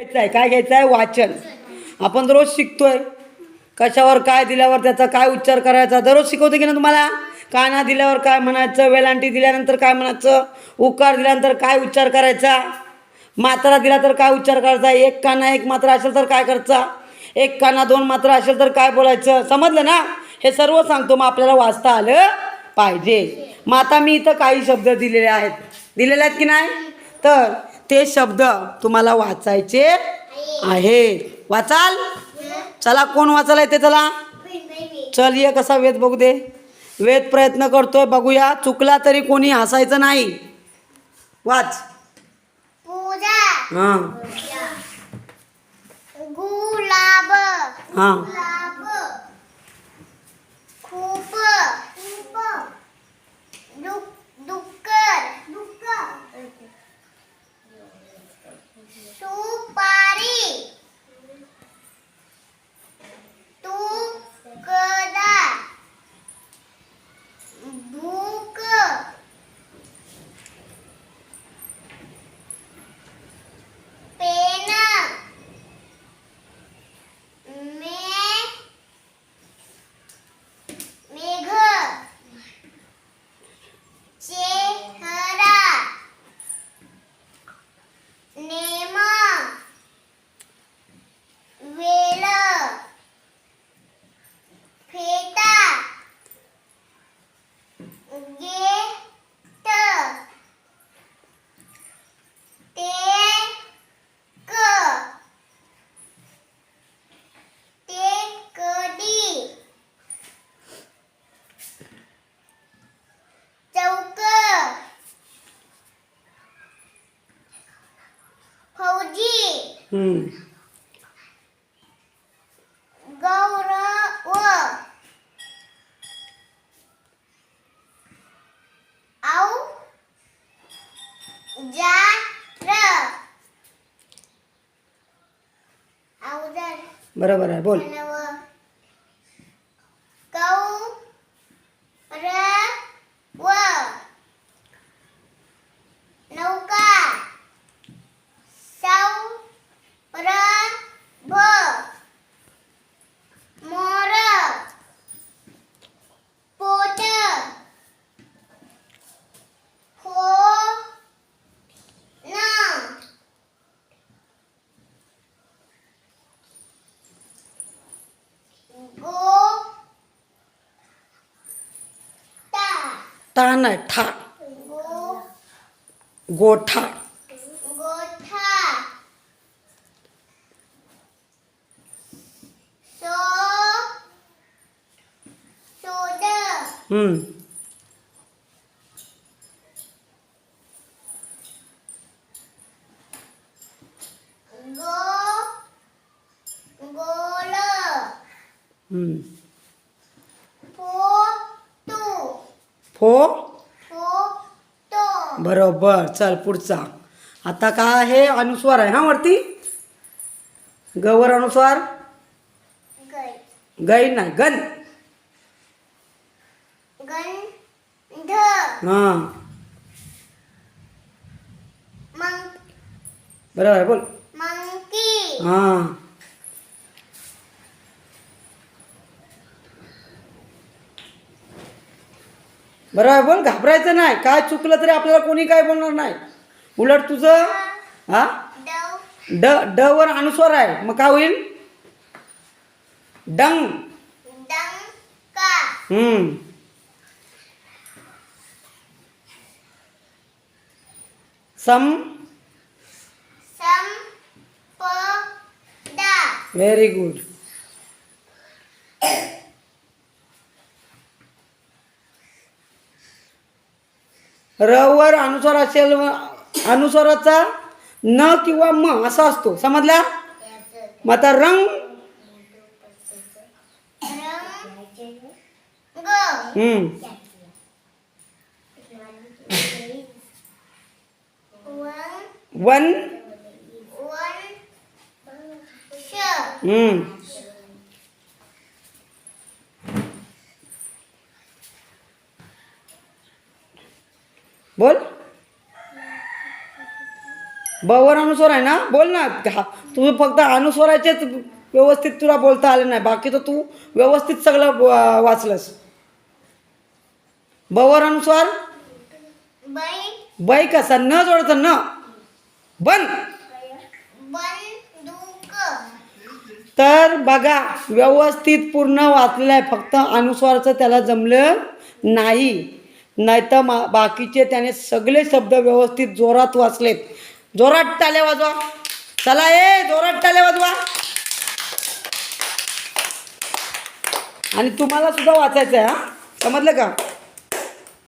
घ्यायचं आहे काय घ्यायचं आहे वाचन. आपण दररोज शिकतोय. कशावर काय दिल्यावर त्याचा काय उच्चार करायचा? दररोज शिकवते की ना तुम्हाला? काना दिल्यावर काय म्हणायचं? वेलांटी दिल्यानंतर काय म्हणायचं? उकार दिल्यानंतर काय उच्चार करायचा? मात्रा दिला तर काय उच्चार करायचा? एक काना एक मात्रा असेल तर काय करायचा? एक काना दोन मात्रा असेल तर काय बोलायचं? समजलं ना? हे सर्व सांगतो. मग आपल्याला वाचता आलं पाहिजे. मग आता मी इथं काही शब्द दिलेले आहेत. दिलेले आहेत की नाही? तर ते शब्द तुम्हाला वाचायचे आहेत वाचाल? चला कोण वाचायला येते चला. चल ये कसा वेद बघू दे. वेद प्रयत्न करतोय बघूया. चुकला तरी कोणी हसायचं नाही. वाच. पूजा. हां. गुलाब. हां. गौरव औ जार अवजार बरोबर आहे बोल नव कौ र व नौका सौ र भ मोर पोट हो न गो ता टा नाही ठा गो गोठा गोठा सो सोड हम्म. गो गोल हम्म. फो तू फो? फो तो बरोबर चल पुढचा. आता काय आहे? अनुस्वार आहे हा वरती? गवर अनुस्वार? गै नाही गण. गंध. हां. बरोबर बोल. मंकी. हां. बरोबर आहे बोल घाबरायचं नाही. काय चुकलं तरी आपल्याला कोणी काय बोलणार नाही. उलट तुझं हा? ड ड वर अनुस्वार आहे. मग काय होईल? डंग. हम्म. सम. व्हेरी गुड र वर अनुस्वार असेल अनुस्वाराचा न किंवा म असा असतो. समजला? मग आता रंग हम्म. वन हम्म बोल बवर अनुस्वार आहे ना? बोल ना. हा तुझं फक्त अनुस्वाराचेच व्यवस्थित तुला बोलता आलं नाही. बाकीचं तू व्यवस्थित सगळं वाचलंस. बवर अनुस्वार बै कसा? न जोडायचं न. बन. तर बघा व्यवस्थित पूर्ण वाचलेलं आहे फक्त अनुस्वारचं त्याला जमलं नाही. नाहीतर मा बाकीचे त्याने सगळे शब्द व्यवस्थित जोरात वाचलेत. जोरात टाल्या वाजवा. चला ए जोरात टाल्या वाजवा. आणि तुम्हाला सुद्धा वाचायचं आहे हा? समजलं का?